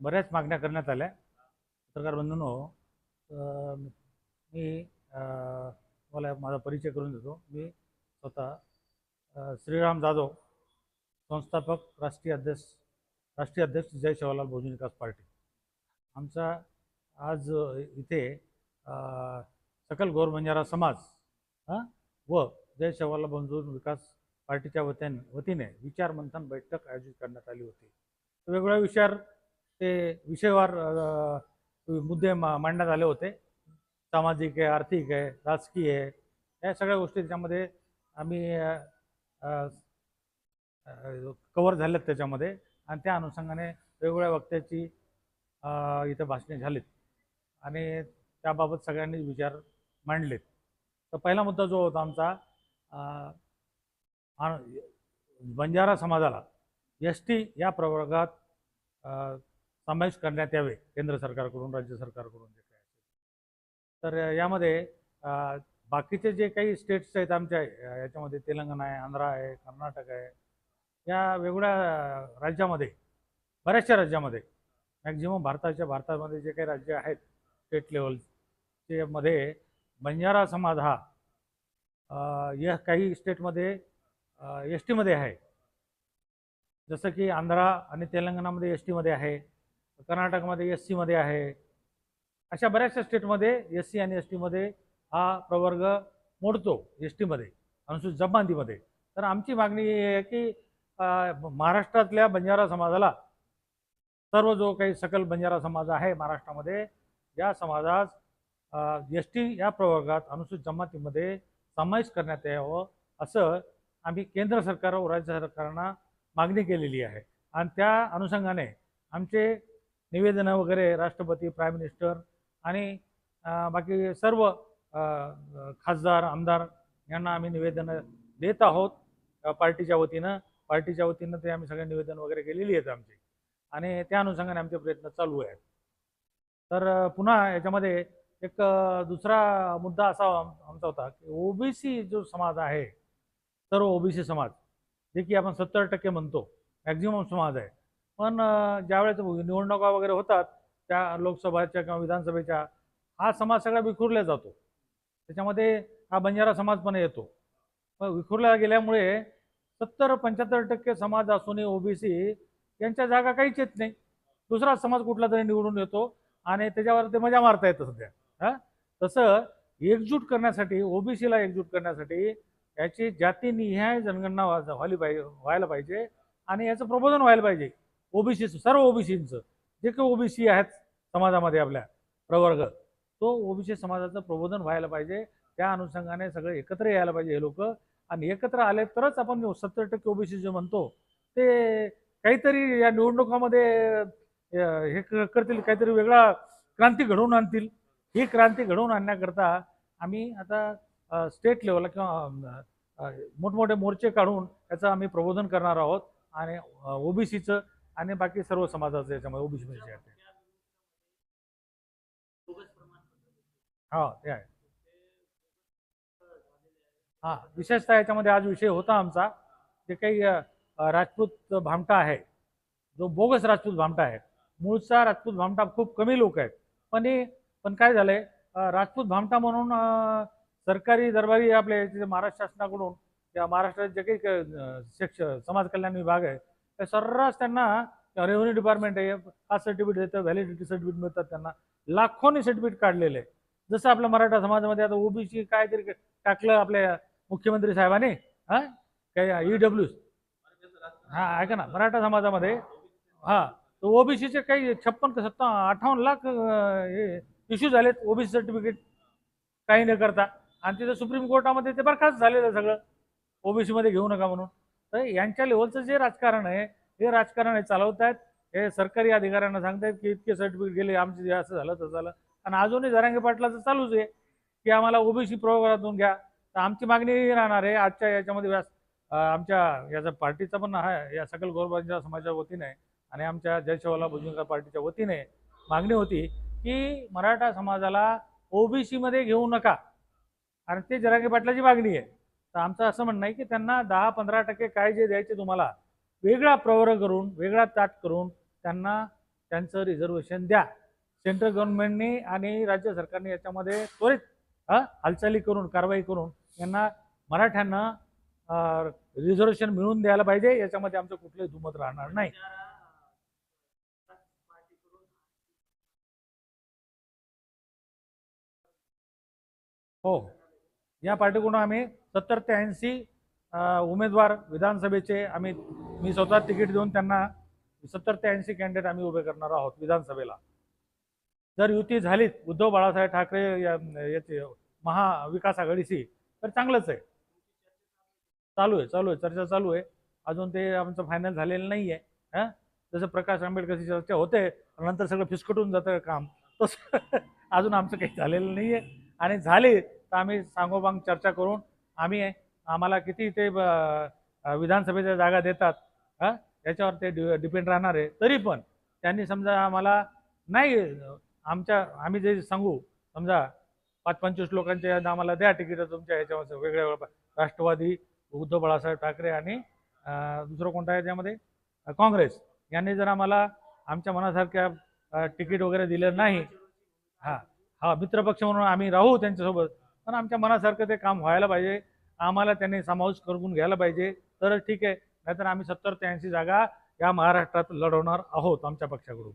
बऱ्याच मागण्या करण्यात आल्या. पत्रकार बंधूंनो मी मला माझा परिचय करून देतो. मी स्वतः श्रीराम जाधव संस्थापक राष्ट्रीय अध्यक्ष राष्ट्रीय अध्यक्ष जय सेवालाल बहुजन विकास पार्टी. आमचा आज इथे सकल गौर बंजारा समाज हां व जय सेवालाल बहुजन विकास पार्टीच्या वतीने वतीने विचार मंथन बैठक आयोजित करण्यात आली होती. वेगवेगळ्या विचार ते विषयवार मुद्दे मा मांडण्यात आले होते. सामाजिक आहे आर्थिक आहे राजकीय आहे या सगळ्या गोष्टी त्याच्यामध्ये आम्ही कवर झाल्यात त्याच्यामध्ये. आणि त्या अनुषंगाने वेगवेगळ्या वक्त्याची इथं भाषणे झालीत. आणि त्याबाबत सगळ्यांनी विचार मांडलेत. तर पहिला मुद्दा जो होता आमचा बंजारा समाजाला एस टी या प्रवर्गात समावेश करण्यात यावे केंद्र सरकारकडून राज्य सरकारकडून जे काही असेल. तर यामध्ये बाकीचे जे काही स्टेट्स आहेत आमच्या याच्यामध्ये तेलंगणा आहे आंध्रा आहे कर्नाटक आहे या वेगवेगळ्या राज्यामध्ये बऱ्याचशा राज्यामध्ये मॅक्झिमम भारताच्या भारतामध्ये जे काही राज्य आहेत स्टेट लेवलचे मध्ये बंजारा समाज हा या काही स्टेटमध्ये एस टीमध्ये आहे. जसं की आंध्रा आणि तेलंगणामध्ये एस टीमध्ये आहे. कर्नाटकमध्ये एस सीमध्ये आहे. अशा बऱ्याचशा स्टेटमध्ये एस सी आणि एस टीमध्ये हा प्रवर्ग मोडतो एस टीमध्ये अनुसूचित जमातीमध्ये. तर आमची मागणी ही आहे की महाराष्ट्रातल्या बंजारा समाजाला सर्व जो काही सकल बंजारा समाज आहे महाराष्ट्रामध्ये या समाजास एस टी या प्रवर्गात अनुसूचित जमातीमध्ये समावेश करण्यात यावं असं आम्ही केंद्र सरकार व राज्य सरकारांना मागणी केलेली आहे. आणि त्या अनुषंगाने आमचे निवेदनं वगैरे राष्ट्रपती प्राईम मिनिस्टर आणि बाकी सर्व खासदार आमदार यांना आम्ही निवेदनं देत आहोत. पार्टीच्या वतीनं पार्टीच्या वतीनं ते आम्ही सगळे निवेदन वगैरे केलेली आहेत आमची. आणि त्या अनुषंगाने आमचे प्रयत्न चालू आहेत. तर पुन्हा याच्यामध्ये एक दुसरा मुद्दा असा आमचा होता की ओबीसी जो समाज आहे सर्व ओबीसी समाज जे की आपण सत्तर टक्के म्हणतो मॅक्झिमम समाज आहे पण ज्या ज्यावेळेस निवडणुका वगैरे होतात त्या लोकसभाच्या किंवा विधानसभेच्या हा समाज सगळा विखुरला जातो. त्याच्यामध्ये हा बंजारा समाज पण येतो. मग विखुरला गेल्यामुळे सत्तर पंच्याहत्तर टक्के समाज असूनही ओबीसी यांच्या जागा काहीच येत नाही. दुसरा समाज कुठला तरी निवडून येतो आणि त्याच्यावर ते मजा मारता येतं सध्या. हां? तसं एकजूट करण्यासाठी ओबीसीला एकजूट करण्यासाठी याची जातीनिहाय जनगणना व्हायला पाहिजे व्हायला पाहिजे आणि याचं प्रबोधन व्हायला पाहिजे. ओबीसी सर्व ओबीसींचं जे काही ओबीसी आहेत समाजामध्ये आपल्या प्रवर्ग तो ओबीसी समाजाचं प्रबोधन व्हायला पाहिजे. त्या अनुषंगाने सगळे एकत्र यायला पाहिजे हे लोक. आणि एकत्र आले तरच आपण सत्तर टक्के ओबीसी जे म्हणतो ते काहीतरी या निवडणुकामध्ये हे करतील काहीतरी वेगळा क्रांती घडवून आणतील. ही क्रांती घडवून आणण्याकरता आम्ही आता स्टेट लेवलला किंवा मोठमोठे मोर्चे काढून त्याचं आम्ही प्रबोधन करणार आहोत. आणि ओबीसीचं आणि बाकी सर्व समाजाचं याच्यामध्ये ओबीसी मध्ये आहे हा हो, ते आहे. हा विशेषतः याच्यामध्ये आज विषय होता आमचा जे काही राजपूत भामटा आहे जो बोगस राजपूत भामटा आहे. मूळचा राजपूत भामटा खूप कमी लोक आहेत. पण हे पण काय झालंय राजपूत भामटा म्हणून सरकारी दरबारी आपल्या महाराष्ट्र शासनाकडून या महाराष्ट्रात जे काही समाज कल्याण विभाग आहे सर्रास त्यांना रेव्हन्यू डिपार्टमेंट आहे हा सर्टिफिकेट देतं व्हॅलिडिटी सर्टिफिकेट मिळतात त्यांना. लाखोनी सर्टिफिकेट काढलेले. आहे. जसं आपल्या मराठा समाजामध्ये आता ओबीसी काहीतरी टाकलं आपल्या मुख्यमंत्री साहेबांनी हा? काही ईडब्ल्यू हा ऐका ना मराठा समाजामध्ये हा तर ओबीसीचे काही छप्पन का सत्ता अठ्ठावन्न लाख हे इश्यू झालेत ओबीसी सर्टिफिकेट काही न करता. आणि तिथं सुप्रीम कोर्टामध्ये ते बरखास्त झालेलं सगळं. ओबीसी मध्ये घेऊ नका म्हणून. तर यांच्या लेवलचं जे राजकारण आहे हे राजकारण हे चालवत आहेत हे सरकारी अधिकाऱ्यांना सांगतायत की इतके सर्टिफिकेट गेले आमचे जे असं झालं तसं झालं. आणि अजूनही जरांगे पाटलाचं चालूच आहे की आम्हाला ओबीसी प्रवर्गातून घ्या. तर आमची मागणी राहणार आहे. आजच्या याच्यामध्ये व्यास आमच्या याचा पार्टीचा पण आहे. या सकल गौरवांच्या समाजाच्या वतीने आणि आमच्या जयशवाला भुजंगा पार्टीच्या वतीने मागणी होती की मराठा समाजाला ओबीसी मध्ये घेऊ नका. आणि ते जरांगे पाटलाची मागणी आहे. तर आमचं असं म्हणणं आहे की त्यांना दहा पंधरा टक्के काय जे द्यायचे तुम्हाला वेगळा प्रवर्ग करून वेगळा ताट करून त्यांना त्यांचं रिझर्वेशन द्या. सेंट्रल गव्हर्नमेंटनी आणि राज्य सरकारने याच्यामध्ये त्वरित हालचाली करून कारवाई करून यांना मराठ्यांना रिझर्वेशन मिळवून द्यायला पाहिजे. याच्यामध्ये आमचं कुठलंही दुमत राहणार नाही. हो. या पार्टीकडून आम्ही सत्तर ते ऐंशी उमेदवार विधानसभेचे आम्ही मी स्वतः तिकीट देऊन त्यांना सत्तर ते ऐंशी कॅन्डिडेट आम्ही उभे करणार आहोत विधानसभेला. जर युती झालीच उद्धव बाळासाहेब ठाकरे या याचे महाविकास आघाडीशी तर चांगलंच आहे. चालू आहे चालू आहे चर्चा चालू आहे. अजून ते आमचं फायनल झालेलं नाही आहे हां? जसं प्रकाश आंबेडकरची चर्चा होते नंतर सगळं फिसकटून जातं काम. तसं अजून आमचं काही झालेलं नाही आहे आणि झाले तर आम्ही सांगोपांग चर्चा करून आम्ही आम्हाला किती ते विधानसभेच्या जागा देतात हां याच्यावर ते डि डिपेंड राहणार आहे. तरी पण त्यांनी समजा आम्हाला नाही आमच्या आम्ही जे सांगू समजा पाच पंचवीस लोकांच्या आम्हाला द्या तिकीट तुमच्या ह्याच्यावर वेगळ्या वेगळ्या राष्ट्रवादी उद्धव बाळासाहेब ठाकरे आणि दुसरं कोणता आहे त्यामध्ये? काँग्रेस. यांनी जर आम्हाला आमच्या मनासारख्या तिकीट वगैरे दिलं नाही हां हा मित्रपक्ष म्हणून आम्ही राहू त्यांच्यासोबत पण आमच्या मनासारखं ते काम व्हायला पाहिजे. आम्हाला त्यांनी समावेश करून घ्यायला पाहिजे. तर ठीक आहे. नाहीतर आम्ही सत्तर ते ऐंशी जागा या महाराष्ट्रात लढवणार आहोत आमच्या पक्षाकडून.